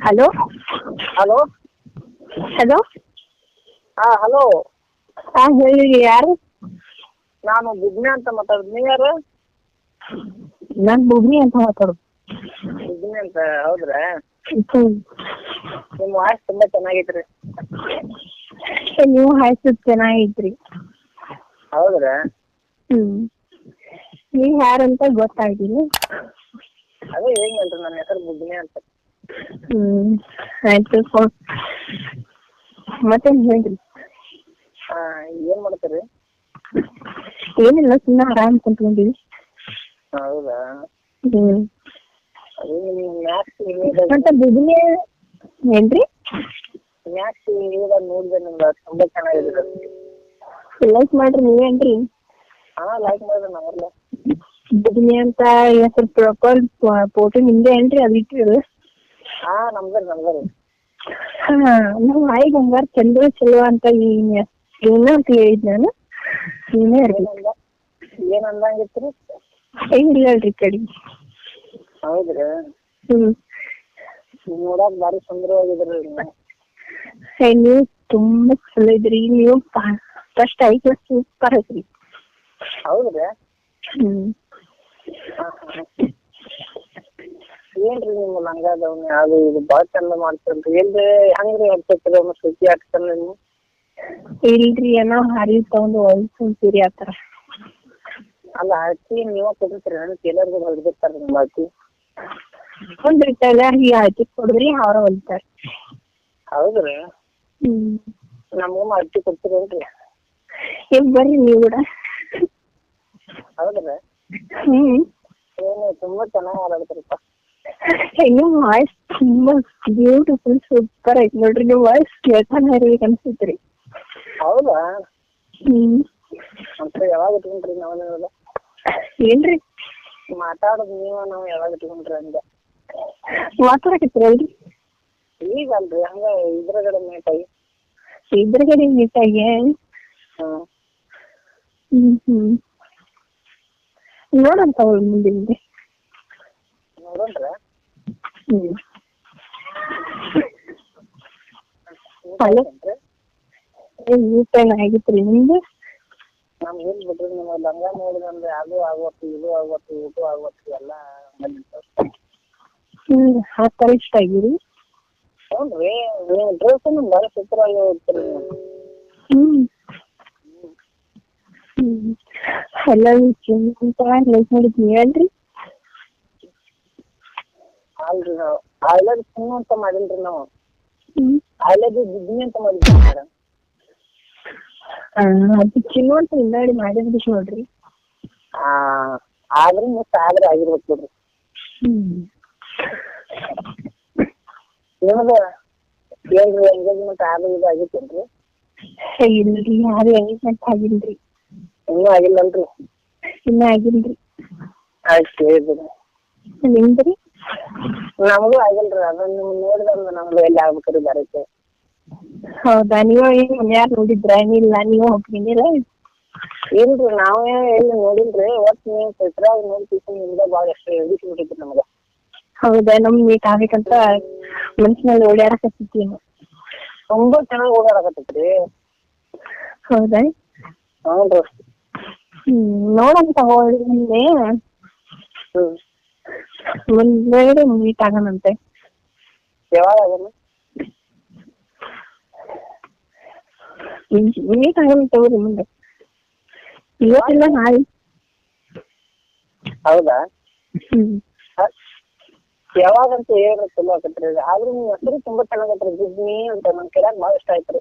Hello hello hello ಹಾ hello ಹಾ ಹೇಳಿ ಯಾರು? ನಾನು ಬುಗ್ನಿ ಅಂತ ಮಾತಾಡುದು. ನೀವು ಯಾರು? ನಾನ್ ಭೂಮಿ ಅಂತ ಮಾತಾಡುದು. ಬುಗ್ನಿ ಅಂತ ಹೌದ್ರ? ನಿಮ್ ನಿಮ್ಮ ವಾಯ್ಸ್ ತುಂಬಾ ಚೆನ್ನಾಗೈತ್ರಿ ನೀವು ಹಾಯ್ಸು ಚೆನ್ನಾಗೈತ್ರಿ ಹೌದ್ರ? ಹ್ಞೂ ನೀವು ಯಾರಂತ ಗೊತ್ತಾಗಿಲ್ಲ ಅದೇ ಹೇಗಲ್ರಿ ನನ್ನ ಹೆಸರು ಬುಗ್ನೆ ಅಂತ. ಹ್ಮ್ ಆಯ್ತು ಫೋನ್ ಮತ್ತೆ ಹೇಳ್ರಿ? ಆ, ಏನ್ ಮಾಡ್ತೀರಿ? ಏನಿಲ್ಲ ಸುಮ್ಮನೆ ಆರಾಮ್ ಕುಂತ್ಕೊಂಡಿವಿ. ಹೌದಾ? ಅದು ಮತ್ತೆ ಏನ್ರಿ? ಮ್ಯಾಥ್ಸ್ ಇವಾಗ ನೋಡಿದೆ ನಿಮ್ದು ತುಂಬಾ ಚೆನ್ನಾಗಿದೆ. ಲೈಕ್ ಮಾಡ್ರಿ ನೀವೇನ್ರಿ? ಹಾ ಲೈಕ್ ಮಾಡಿದೆ ನಾವೆಲ್ಲ. ಬಿಸಿನಿ ಅಂತ ಸ್ವಲ್ಪ ಪ್ರಾಪರ್ ಫೋಟೋ ನಿಮ್ದೇ ಏನ್ರಿ ಅದು ಇಟ್ಟಿರೋದು? ಹಾ ನಮ್ದು ನಮ್ದು ಹಾ ನಮ್ಮ ಆಯಿ ಬಂಗಾರ ಚಂದ್ರ ಚಲೋ ಅಂತ ಏನ ಅಂತ ಹೇಳಿದ್ ನಾನು. ಏನಂದ ಏನ್ ಅಂದಂಗಿತ್ರಿ ಇಲ್ಲ ಕಡಿ. ಹೌದ್ರಿ ಹ್ಮ್. ನೋಡಕ್ ಬಾರಿ ಸುಂದರವಾಗಿದ್ರಿ ನೀವು ಏ, ನೀವು ತುಂಬಾ ಚಲೋ ಇದ್ರಿ. ನೀವು ಫಸ್ಟ್ ಐ ಕ್ಲಾಸ್ ಸೂಪರ್ ಐತ್ರಿ. ಹೌದ್ರಿ ಹ್ಮ್. ಹಾ, ಹಾ. ಏನ್ರಿ ನಿಮ್ಮ ಲಂಗಾದವ್ನಿ ಅದು ಇದು ಬಾಳ ಚಂದ ಮಾಡ್ತೀರಲ್ರಿ. ಎಲ್ರಿ ಹೆಂಗ್ರಿ ಹಚ್ಚಿರ್ತೀರಿ ಅವ್ನ ಸುದ್ದಿ ಹಾಕ್ತಾರ ನೀವು? ಇಲ್ರಿ ಏನೋ ಹರಿ ತಗೊಂಡು ಹೊಲ್ಸ್ ಸೀರೆ ಆತರ ಅಲ್ಲ ಹಚ್ಚಿ ನೀವ ಕೊಡ್ತೀರಿ ನನ್ ಟೇಲರ್ಗಳು ಹೊಲ್ದಿರ್ತಾರ ನಿಮ್ಮ ಹಚ್ಚಿ ಒಂದ್ರಿ ಟೈಲರ್ ಈ ಹಚ್ಚಿ ಕೊಡಿದ್ರಿ ಅವ್ರ ಹೊಲ್ತಾರ. ಹೌದ್ರಿ? ಹ್ಮ್. ನಮಗೂ ಹಚ್ಚಿ ಕೊಡ್ತೀರೇನ್ರಿ? ಏನ್ ಬರ್ರಿ ನೀವು ಕೂಡ? ಹೌದ್ರಿ? ಹ್ಮ್. ತುಂಬಾ ಚೆನ್ನಾಗಿ ಮಾತಾಡ್ತೀರಪ್ಪ. ನಿಮ್ಮ ವಾಯ್ಸ್ ತುಂಬಾ ಬ್ಯೂಟಿಫುಲ್ ಸೂಪರ್ ಐತಿ ನೋಡ್ರಿ ನಿಮ್ಮ ವಾಯ್ಸ್ ಕೇಳ್ತಾನೆ ಇರ್ಬೇಕು ಅನ್ಸತ್ರಿ ಹೌದಾ? ಹ್ಮ್. ಅಂತ ಯಾವಾಗ ಇಟ್ಕೊಂಡ್ರಿ ನಾವ್ ಏನ್ರಿ? ಮಾತಾಡೋದು ನೀವು ನಾವು ಯಾವಾಗ ಇಟ್ಕೊಂಡ್ರಿ ಅಂದೆ. ಮಾತಾಡಕತ್ತೀರಲ್ರಿ ಈಗ ಅಲ್ರಿ ಹಂಗ ಇದ್ರಗಡೆ ಮೇಟ್ ಆಗಿ. ಇದ್ರಗಡೆ ಮೀಟ್ ಆಗಿ? ಹ್ಮ್ ಹ್ಮ್. ನೋಡಂತ ಅವಳು ಮುಂದಿಂದೆ ನೋಡೋಣ್ರ ಹ್ಮ್. ಹಲೋ. ಏನ್ ಊಟ ಏನಾಗಿತ್ರಿ ನಿಮ್ದು? ನಮ್ ಏನ್ ಬಿಡ್ರಿ ನಿಮ್ಮ ಲಂಗ ನೋಡಿದಂದ್ರೆ ಅದು ಆಗೋತ್ತು ಇದು ಆಗೋತ್ತು ಊಟ ಆಗೋತ್ತು ಎಲ್ಲ ಹ್ಮ್ ಹಾಕ್ತಾರ ಇಷ್ಟ ಆಗಿರಿ? ನೀವು ಡ್ರೆಸ್ ಹೋಗ್ತೀರಿ ಹ್ಮ್. ಹ್ಮ್. ಎಲ್ಲ ಲೈಕ್ ಅಲ್ರಿ ನಾವು. ಆಯ್ಲದ್ ಸುಮ್ಮನೆ ಅಂತ ಮಾಡಿಲ್ರಿ ನಾವು. ಹ್ಮ್. ಆಯ್ಲದ್ ಬಿದ್ನಿ ಅಂತ ಮಾಡಿದ್ವಿ ಮೇಡಮ್ ಆ, ಅದು ಚಿನ್ನು ಅಂತ ಹಿಂದಾಡಿ ಮಾಡಿದ್ರಿ ನೋಡ್ರಿ. ಆ ಆದ್ರೆ ಮಿಸ್ ಆದ್ರೆ ಆಗಿರ್ಬೇಕು ಬಿಡ್ರಿ. ಹ್ಮ್ ನಿಮ್ದ ಏನ್ರಿ ಎಂಗೇಜ್ಮೆಂಟ್ ಅದು ಇದು ಆಗಿತ್ತೇನ್ರಿ? ಏ, ಇಲ್ರಿ ಯಾರು ಎಂಗೇಜ್ಮೆಂಟ್ ಆಗಿಲ್ರಿ. ಇನ್ನೂ ಆಗಿಲ್ಲಲ್ರಿ ಇನ್ನ ಆಗಿಲ್ರಿ. ಆಯ್ತು ಹೇಳಿದ್ರಿ ನಿಮ್ದ್ರಿ? ನಮಗೂ ಆಗಿಲ್ರಿ ಅದನ್ನ ನೋಡಿದ್ರೆ ನಮ್ದು ಎಲ್ಲಿ ಆಗ್ಬೇಕ್ರಿ ಬರುತ್ತೆ ಹೌದಾ ನೀವು ಏನ್ ಯಾರು ನೋಡಿದ್ರ? ಏನಿಲ್ಲ ನೀವು ಹೋಗ್ತೀನಿಲ್ಲ ಇಲ್ರಿ ನಾವೇ ಎಲ್ಲಿ ನೋಡಿಲ್ರಿ ಒಟ್ ನೀವು ಪೆಟ್ರಾಗ ನೋಡ್ತೀವಿ ನಿಮ್ದ ಭಾಳ ಎಷ್ಟು ಎದಿಸ್ಬಿಟ್ಟಿದ್ರಿ ನಮ್ಗ. ಹೌದಾ ನಮ್ ಮೀಟ್ ಆಗ್ಬೇಕಂತ ಮನ್ಸಿನಲ್ಲಿ ಓಡಾಡಕತ್ತಿದ್ವಿ ನಾವು. ತುಂಬಾ ಚೆನ್ನಾಗಿ ಓಡಾಡಕತ್ತೈತ್ರಿ ಹೌದಾ? ಹ್ಞೂ ಹ್ಮ್ ನೋಡಂತ ಹೋಗಿ ಮುಂದೆ ಹ್ಮ್. ಮುಂದೆ ಮೀಟ್ ಆಗೋಣಂತೆ. ಯಾವಾಗ ಅದನ್ನ ಮೀಟ್ ಆಗೋಣ ತಗೋರಿ ಮುಂದೆ. ಇವತ್ತಿಲ್ಲ ನಾಳೆ. ಹೌದಾ? ಯಾವಾಗ ಅಂತ ಯಾವಾಗಂತ ಹೇಳ್ರಿ ಚಲೋ ಆಕತ್ರಿ ಆದ್ರೂ ನೀವು ಹೆಸರು ತುಂಬಾ ಚೆನ್ನಾಗತ್ರಿ ಬಿಡ್ನಿ ಅಂತ ನನ್ ಕೇಳಕ್ ಭಾಳ ಇಷ್ಟ ಆಯ್ತ್ರಿ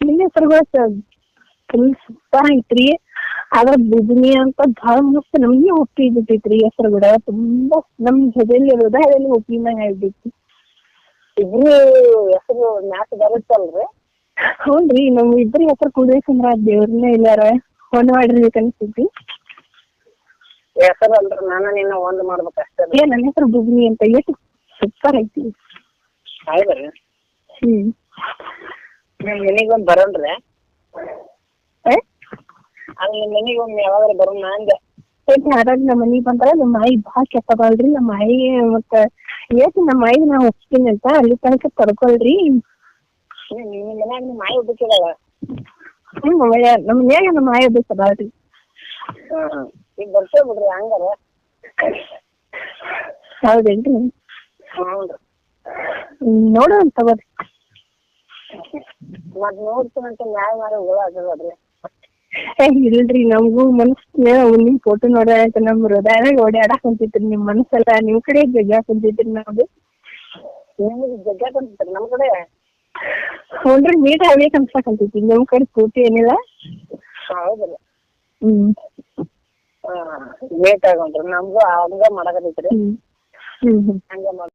ನಿಮ್ಮ ಹೆಸರುಗಳು ಫುಲ್ ಸೂಪರ್ ಐತ್ರಿ. ಆದ್ರ ಬಿಜಿನಿ ಅಂತ ಭಾಳ ಮಸ್ತ್ ನಮ್ಗೆ ಉಪ್ಪಿ ಬಿಟ್ಟಿತ್ರಿ ಹೆಸರು ಕೂಡ. ತುಂಬಾ ನಮ್ ಹೃದಯಲ್ಲಿ ಹೃದಯದಲ್ಲಿ ಒಪ್ಪಿದಂಗ ಆಗ್ಬಿಟ್ಟೈತಿ ಇಬ್ರು ಹೆಸರು ಮ್ಯಾಚ್ ಬರುತ್ತಲ್ರಿ? ಹೌದ್ರಿ ನಮ್ ಇಬ್ರು ಹೆಸರು ಕುಡ್ಬೇಕಂದ್ರ ದೇವ್ರನ್ನ ಇಲ್ಲಾರ? ಹೊಂದ್ ಮಾಡ್ರಿ ಅನ್ಸ್ತೈತಿ ಹೆಸರು ಅಲ್ರಿ ನಾನು ನಿನ್ನ ಒಂದ್ ಮಾಡ್ಬೇಕಷ್ಟೇ. ಏ ನನ್ನ ಹೆಸರು ಬುಗ್ನಿ ಅಂತ ಎಷ್ಟು ಸೂಪರ್ ಐತಿ. ಹೌದ್ರಿ? ಹ್ಮ್. ನಿಮ್ ಮನಿಗ್ ಒಂದ್ ಬರೋಣ್ರಿ? ಅಲ್ಲಿ ಮನಿಗ್ ಒಮ್ಮೆ ಯಾವಾಗ ಬರೋಣ ಅಂದೆ. ಯಾರಾಗ್ ನಮ್ಮ ಮನಿಗ್ ಬಂದ್ರ ನಮ್ಮ ಮಾಯಿ ಬಾಳ ಕೆಟ್ಟದಲ್ರಿ ನಮ್ಮ ಮಾಯಿ ಮತ್ತ ಏಟ್ ನಮ್ಮ ಮಾಯಿಗೆ ನಾ ಹೋಗ್ತೀನಿ ಅಂತ. ಅಲ್ಲಿ ತನಕ ತಡ್ಕೊಳ್ರಿ. ನಿಮ್ಮ ಮನ್ಯಾಗ ನಿಮ್ಮ ಮಾಯಿ ಒಬ್ಬಕ್ಕಿದಾಳ ಹ್ಮ್ ನಮ್ಮ ಮನ್ಯಾಗ ನಮ್ಮ ಒಬ್ಬ ಸದಾಳ್ರಿ ಈಗ ಬರ್ತೇವೆ ಬಿಡ್ರಿ ಹಂಗಾರ. ಹೌದೇನ್ರಿ? ಹ್ಮ್ ನೋಡೋಣ ತಗೋರಿ. ಮತ್ ನೋಡ್ತೀನಂತ ನ್ಯಾಯ ಮಾಡಿ ಹುಳ ಏ ಇಲ್ರಿ ನಮಗೂ ಮನಸ್ಸಿನ ನಿಮ್ ಫೋಟೋ ಅಂತ ನಮ್ ಹೃದಯ ಓಡಾಡಕ್ ಕುಂತಿತ್ರಿ ನಿಮ್ ಮನಸ್ಸೆಲ್ಲ ನಿಮ್ ಕಡೆ ಜಗ್ಗಾಕ್ ಕುಂತೈತ್ರಿ ನಮ್ದು ನಿಮಗೆ ಜಗ್ಗಾಕಂತ ನಮ್ ಕಡೆ? ನೋಡ್ರಿ ಮೀಟ್ ಆಗ್ಬೇಕು ಅನ್ಸಕಂತೈತಿ ನಿಮ್ ಕಡೆ ಪೂರ್ತಿ ಏನಿಲ್ಲ? ಹೌದಲ್ಲ ಹ್ಮ್. ಲೇಟ್ ಆಗೋಣ್ರಿ ನಮ್ಗೂ ಹಂಗ ಮಾಡಕತ್ತೈತ್ರಿ. ಹಂಗ ಮಾಡ್